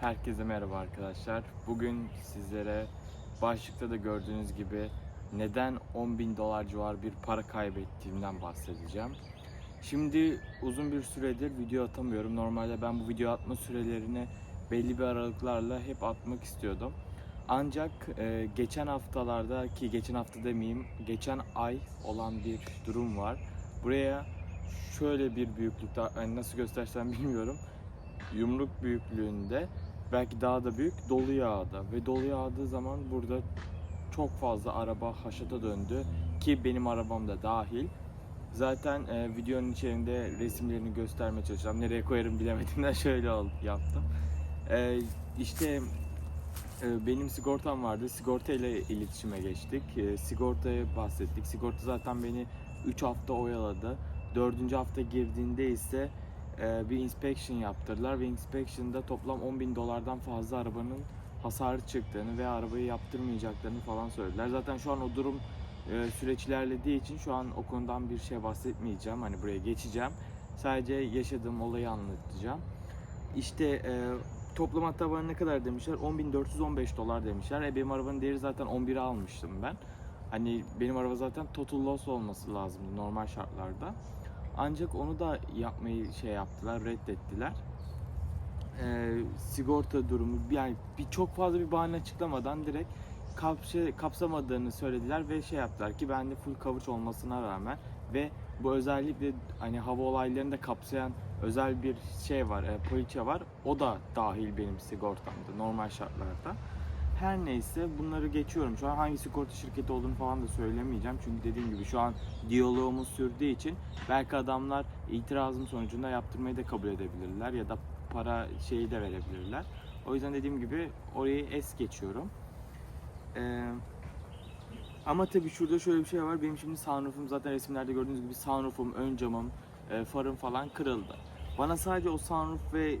Herkese merhaba arkadaşlar. Bugün sizlere başlıkta da gördüğünüz gibi neden 10 bin dolar civarı bir para kaybettiğimden bahsedeceğim. Şimdi uzun bir süredir video atamıyorum. Normalde ben bu video atma sürelerini belli bir aralıklarla hep atmak istiyordum. Ancak e, geçen haftalarda ki geçen hafta demeyeyim, geçen ay olan bir durum var. Buraya şöyle bir büyüklükte, nasıl göstersem bilmiyorum yumruk büyüklüğünde belki daha da büyük dolu yağdı ve dolu yağdığı zaman burada çok fazla araba haşata döndü ki benim arabam da dahil. Zaten e, videonun içerisinde resimlerini göstermeye çalışacağım. Nereye koyarım bilemediğimden şöyle yaptım. E, işte e, benim sigortam vardı. Sigorta ile iletişime geçtik. E, sigortaya bahsettik. Sigorta zaten beni 3 hafta oyaladı. 4. hafta girdiğinde ise bir inspection yaptırdılar ve inspection'da toplam 10 bin dolardan fazla arabanın hasarı çıktığını ve arabayı yaptırmayacaklarını falan söylediler. Zaten şu an o durum e, süreç ilerlediği için şu an o konudan bir şey bahsetmeyeceğim. Hani buraya geçeceğim. Sadece yaşadığım olayı anlatacağım. İşte e, toplam hatta bana ne kadar demişler? 10.415 dolar demişler. E benim arabanın değeri zaten 11'e almıştım ben. Hani benim araba zaten total loss olması lazımdı normal şartlarda. Ancak onu da yapmayı şey yaptılar, reddettiler. Ee, sigorta durumu yani bir çok fazla bir bahane açıklamadan direkt kapsa, kapsamadığını söylediler ve şey yaptılar ki bende full coverage olmasına rağmen ve bu özellikle hani hava olaylarını da kapsayan özel bir şey var, e, poliçe var. O da dahil benim sigortamda normal şartlarda. Her neyse bunları geçiyorum. Şu an hangi sigorta şirketi olduğunu falan da söylemeyeceğim. Çünkü dediğim gibi şu an diyalogumuz sürdüğü için belki adamlar itirazım sonucunda yaptırmayı da kabul edebilirler ya da para şeyi de verebilirler. O yüzden dediğim gibi orayı es geçiyorum. Ee, ama tabii şurada şöyle bir şey var. Benim şimdi sunroofum zaten resimlerde gördüğünüz gibi sunroofum, ön camım, e, farım falan kırıldı. Bana sadece o sunroof ve e,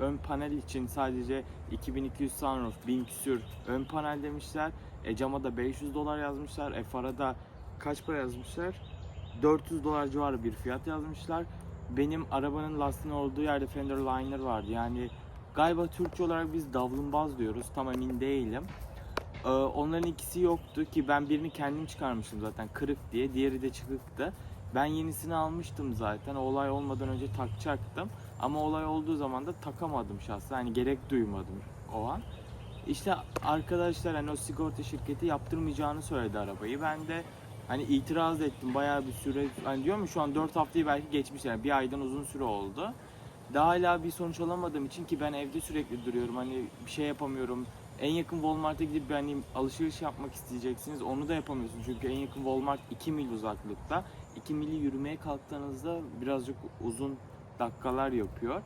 ön panel için sadece 2200 sunroof, 1000 küsür ön panel demişler. E, cama da 500 dolar yazmışlar. E, fara da kaç para yazmışlar? 400 dolar civarı bir fiyat yazmışlar. Benim arabanın lastiğinin olduğu yerde fender liner vardı. Yani galiba Türkçe olarak biz davlumbaz diyoruz. Tam emin değilim. Ee, onların ikisi yoktu ki ben birini kendim çıkarmıştım zaten kırık diye. Diğeri de çıkıktı. Ben yenisini almıştım zaten. O olay olmadan önce takacaktım. Ama olay olduğu zaman da takamadım şahsen. Hani gerek duymadım o an. İşte arkadaşlar hani o sigorta şirketi yaptırmayacağını söyledi arabayı. Ben de hani itiraz ettim bayağı bir süre. Hani diyorum şu an 4 haftayı belki geçmiş yani bir aydan uzun süre oldu. Daha hala bir sonuç alamadığım için ki ben evde sürekli duruyorum. Hani bir şey yapamıyorum. En yakın Walmart'a gidip hani alışveriş yapmak isteyeceksiniz. Onu da yapamıyorsunuz. Çünkü en yakın Walmart 2 mil uzaklıkta. 2 mili yürümeye kalktığınızda birazcık uzun dakikalar yapıyor.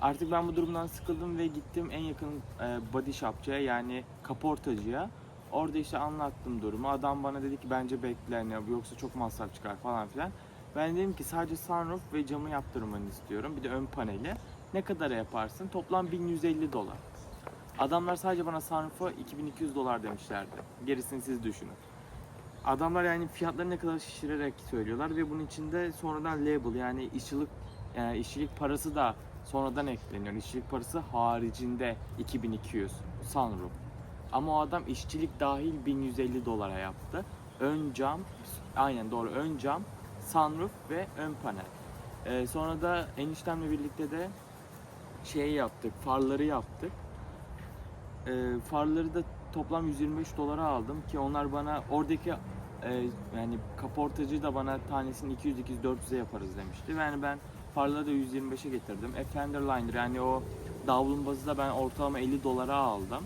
Artık ben bu durumdan sıkıldım ve gittim en yakın e, body shopçıya yani kaportacıya. Orada işte anlattım durumu. Adam bana dedi ki bence bekle hani yoksa çok masraf çıkar falan filan. Ben dedim ki sadece sunroof ve camı yaptırmanı istiyorum. Bir de ön paneli. Ne kadara yaparsın? Toplam 1150 dolar. Adamlar sadece bana sunroof'a 2200 dolar demişlerdi. Gerisini siz düşünün. Adamlar yani fiyatları ne kadar şişirerek söylüyorlar ve bunun içinde sonradan label yani işçilik yani işçilik parası da sonradan ekleniyor. İşçilik parası haricinde 2200 sunroof. Ama o adam işçilik dahil 1150 dolara yaptı. Ön cam, aynen doğru ön cam, sunroof ve ön panel. Ee, sonra da eniştemle birlikte de şey yaptık, farları yaptık. Ee, farları da toplam 125 dolara aldım ki onlar bana oradaki e, yani kaportacı da bana tanesini 200 200 400'e yaparız demişti. Yani ben farları da 125'e getirdim. E, Fender liner yani o davlumbazı da ben ortalama 50 dolara aldım.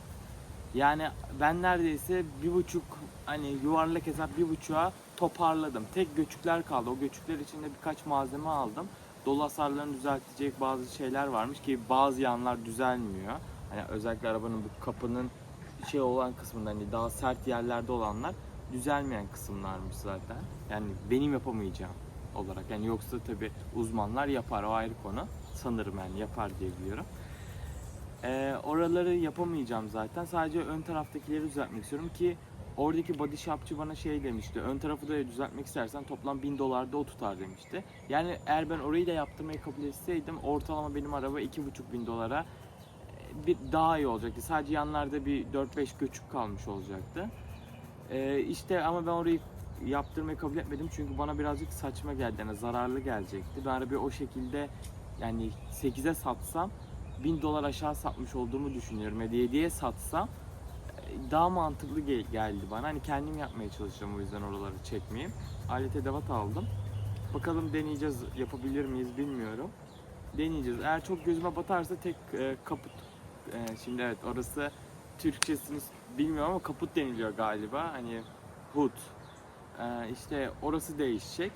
Yani ben neredeyse bir buçuk hani yuvarlak hesap bir buçuğa toparladım. Tek göçükler kaldı. O göçükler içinde birkaç malzeme aldım. Dolu hasarlarını düzeltecek bazı şeyler varmış ki bazı yanlar düzelmiyor. Hani özellikle arabanın bu kapının şey olan kısmında hani daha sert yerlerde olanlar düzelmeyen kısımlarmış zaten. Yani benim yapamayacağım olarak. Yani yoksa tabi uzmanlar yapar o ayrı konu. Sanırım yani yapar diye biliyorum. Ee, oraları yapamayacağım zaten. Sadece ön taraftakileri düzeltmek istiyorum ki oradaki body shopçı bana şey demişti. Ön tarafı da düzeltmek istersen toplam 1000 dolar da o tutar demişti. Yani eğer ben orayı da yaptırmayı kabul etseydim ortalama benim araba 2500 bin dolara bir daha iyi olacaktı. Sadece yanlarda bir 4-5 göçük kalmış olacaktı. Ee, işte ama ben orayı yaptırmayı kabul etmedim çünkü bana birazcık saçma geldi. Yani zararlı gelecekti. Ben arabayı o şekilde yani 8'e satsam 1000 dolar aşağı satmış olduğumu düşünüyorum. Hediye hediye satsam e, daha mantıklı gel- geldi bana. Hani kendim yapmaya çalışacağım o yüzden oraları çekmeyeyim. Alet edevat aldım. Bakalım deneyeceğiz yapabilir miyiz bilmiyorum. Deneyeceğiz. Eğer çok gözüme batarsa tek e, kaput. e, şimdi evet orası Türkçesini bilmiyorum ama kaput deniliyor galiba. Hani hood. E, işte orası değişecek.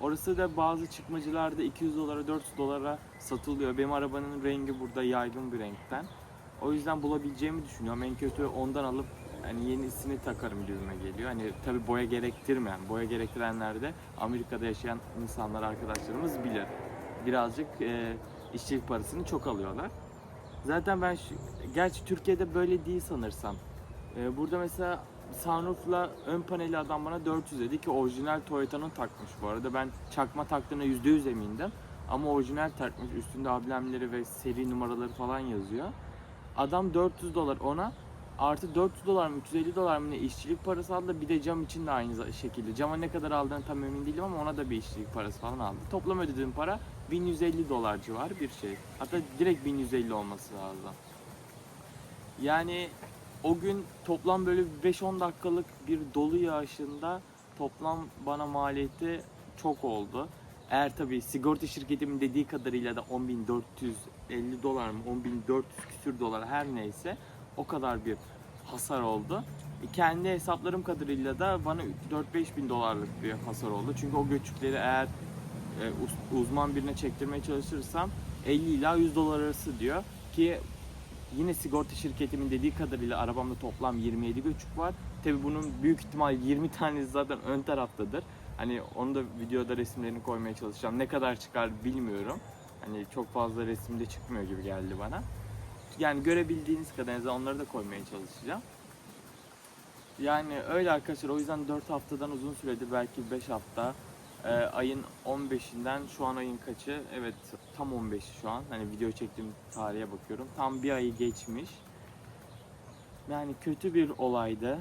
Orası da bazı çıkmacılarda 200 dolara 400 dolara satılıyor. Benim arabanın rengi burada yaygın bir renkten. O yüzden bulabileceğimi düşünüyorum. En kötü ondan alıp hani yenisini takarım gibime geliyor. Hani tabi boya gerektirmeyen, boya gerektirenler de Amerika'da yaşayan insanlar arkadaşlarımız bilir. Birazcık e, işçilik parasını çok alıyorlar. Zaten ben şu, gerçi Türkiye'de böyle değil sanırsam. E, burada mesela sunroof'la ön paneli adam bana 400 dedi ki orijinal Toyota'nın takmış bu arada. Ben çakma taktığına %100 emindim. Ama orijinal takmış. Üstünde amblemleri ve seri numaraları falan yazıyor. Adam 400 dolar ona artı 400 dolar mı 350 dolar mı ne işçilik parası aldı. Bir de cam için de aynı şekilde. Cama ne kadar aldığını tam emin değilim ama ona da bir işçilik parası falan aldı. Toplam ödediğim para 1150 dolar civarı bir şey. Hatta direkt 1150 olması lazım. Yani o gün toplam böyle 5-10 dakikalık bir dolu yağışında toplam bana maliyeti çok oldu. Eğer tabii sigorta şirketimin dediği kadarıyla da 10.450 dolar mı 10.400 küsür dolar her neyse o kadar bir hasar oldu. E, Kendi hesaplarım kadarıyla da bana 4-5 bin dolarlık bir hasar oldu. Çünkü o göçükleri eğer e, uz- uzman birine çektirmeye çalışırsam 50 ila 100 dolar arası diyor ki yine sigorta şirketimin dediği kadarıyla arabamda toplam 27 göçük var. Tabi bunun büyük ihtimal 20 tanesi zaten ön taraftadır. Hani onu da videoda resimlerini koymaya çalışacağım. Ne kadar çıkar bilmiyorum. Hani çok fazla resimde çıkmıyor gibi geldi bana. Yani görebildiğiniz kadar en azından onları da koymaya çalışacağım. Yani öyle arkadaşlar o yüzden 4 haftadan uzun süredir belki 5 hafta Ee, ayın 15'inden şu an ayın kaçı? Evet tam 15 şu an. Hani video çektiğim tarihe bakıyorum. Tam bir ayı geçmiş. Yani kötü bir olaydı.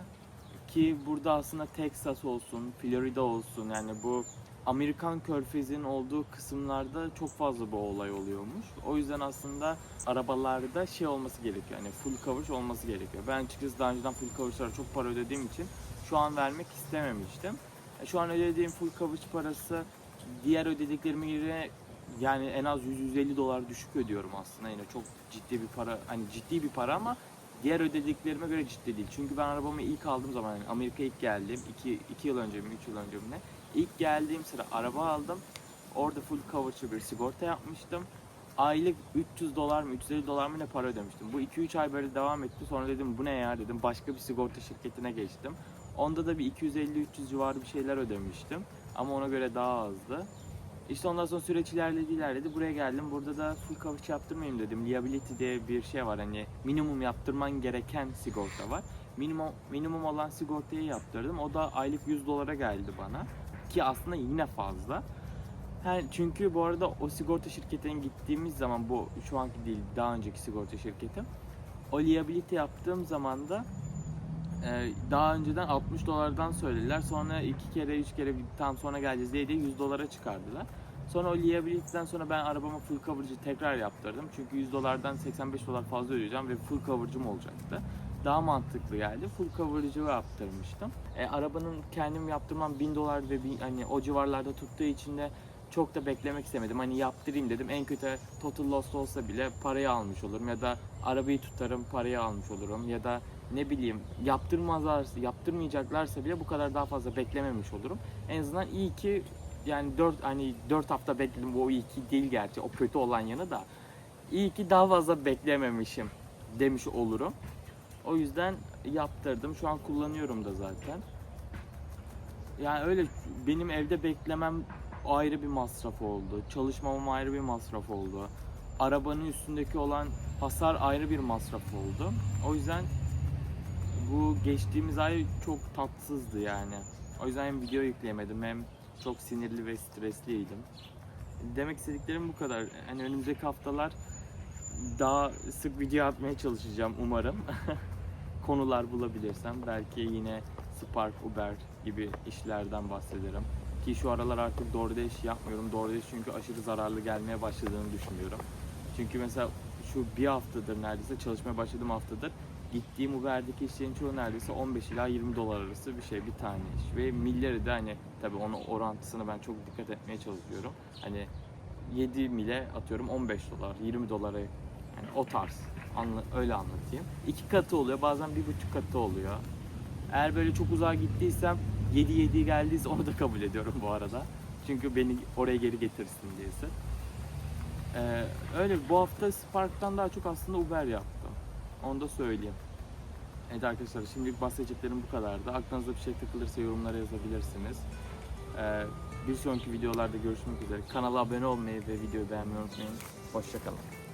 Ki burada aslında Texas olsun, Florida olsun yani bu Amerikan körfezinin olduğu kısımlarda çok fazla bu olay oluyormuş. O yüzden aslında arabalarda şey olması gerekiyor. Yani full coverage olması gerekiyor. Ben açıkçası daha önceden full coverage'lara çok para ödediğim için şu an vermek istememiştim. Şu an ödediğim full coverage parası diğer ödediklerime göre yani en az 100-150 dolar düşük ödüyorum aslında yine çok ciddi bir para hani ciddi bir para ama diğer ödediklerime göre ciddi değil. Çünkü ben arabamı ilk aldığım zaman yani Amerika'ya ilk geldim 2 2 yıl önce mi 3 yıl önce mi ne ilk geldiğim sıra araba aldım. Orada full coverage'lı bir sigorta yapmıştım. Aylık 300 dolar mı 350 dolar mı ne para ödemiştim. Bu 2-3 ay böyle devam etti. Sonra dedim bu ne ya dedim. Başka bir sigorta şirketine geçtim. Onda da bir 250-300 civarı bir şeyler ödemiştim. Ama ona göre daha azdı. İşte ondan sonra süreç ilerledi ilerledi. Buraya geldim. Burada da full coverage yaptırmayayım dedim. Liability diye bir şey var. Hani minimum yaptırman gereken sigorta var. Minimum, minimum olan sigortayı yaptırdım. O da aylık 100 dolara geldi bana. Ki aslında yine fazla. Çünkü bu arada o sigorta şirketine gittiğimiz zaman bu şu anki değil daha önceki sigorta şirketim. O liability yaptığım zaman da ee, daha önceden 60 dolardan söylediler. Sonra iki kere, üç kere tam sonra geleceğiz diye de 100 dolara çıkardılar. Sonra o liability'den sonra ben arabama full coverage'ı tekrar yaptırdım. Çünkü 100 dolardan 85 dolar fazla ödeyeceğim ve full coverage'ım olacaktı. Daha mantıklı geldi. Full coverage'ı yaptırmıştım. E, arabanın kendim yaptırmam 1000 dolar ve bin- hani o civarlarda tuttuğu için de çok da beklemek istemedim. Hani yaptırayım dedim. En kötü total loss olsa bile parayı almış olurum ya da arabayı tutarım parayı almış olurum ya da ne bileyim yaptırmazlarsa yaptırmayacaklarsa bile bu kadar daha fazla beklememiş olurum. En azından iyi ki yani 4 hani 4 hafta bekledim bu iyi ki değil gerçi o kötü olan yanı da iyi ki daha fazla beklememişim demiş olurum. O yüzden yaptırdım. Şu an kullanıyorum da zaten. Yani öyle benim evde beklemem ayrı bir masraf oldu. Çalışmamam ayrı bir masraf oldu. Arabanın üstündeki olan hasar ayrı bir masraf oldu. O yüzden bu geçtiğimiz ay çok tatsızdı yani. O yüzden hem video yükleyemedim hem çok sinirli ve stresliydim. Demek istediklerim bu kadar. Yani önümüzdeki haftalar daha sık video atmaya çalışacağım umarım. Konular bulabilirsem belki yine Spark, Uber gibi işlerden bahsederim. Ki şu aralar artık DoorDash yapmıyorum. DoorDash çünkü aşırı zararlı gelmeye başladığını düşünüyorum. Çünkü mesela şu bir haftadır neredeyse çalışmaya başladığım haftadır gittiğim Uber'deki işlerin çoğu neredeyse 15 ila 20 dolar arası bir şey bir tane iş. Ve milleri de hani tabii onun orantısını ben çok dikkat etmeye çalışıyorum. Hani 7 mile atıyorum 15 dolar, 20 dolara yani o tarz Anla, öyle anlatayım. İki katı oluyor bazen bir buçuk katı oluyor. Eğer böyle çok uzağa gittiysem 7 7 geldiyse onu da kabul ediyorum bu arada. Çünkü beni oraya geri getirsin diyesi. Ee, öyle bu hafta Spark'tan daha çok aslında Uber yaptım. Onu da söyleyeyim. Evet arkadaşlar şimdilik bahsedeceklerim bu kadardı. Aklınıza bir şey takılırsa yorumlara yazabilirsiniz. Ee, bir sonraki videolarda görüşmek üzere. Kanala abone olmayı ve videoyu beğenmeyi unutmayın. Hoşçakalın.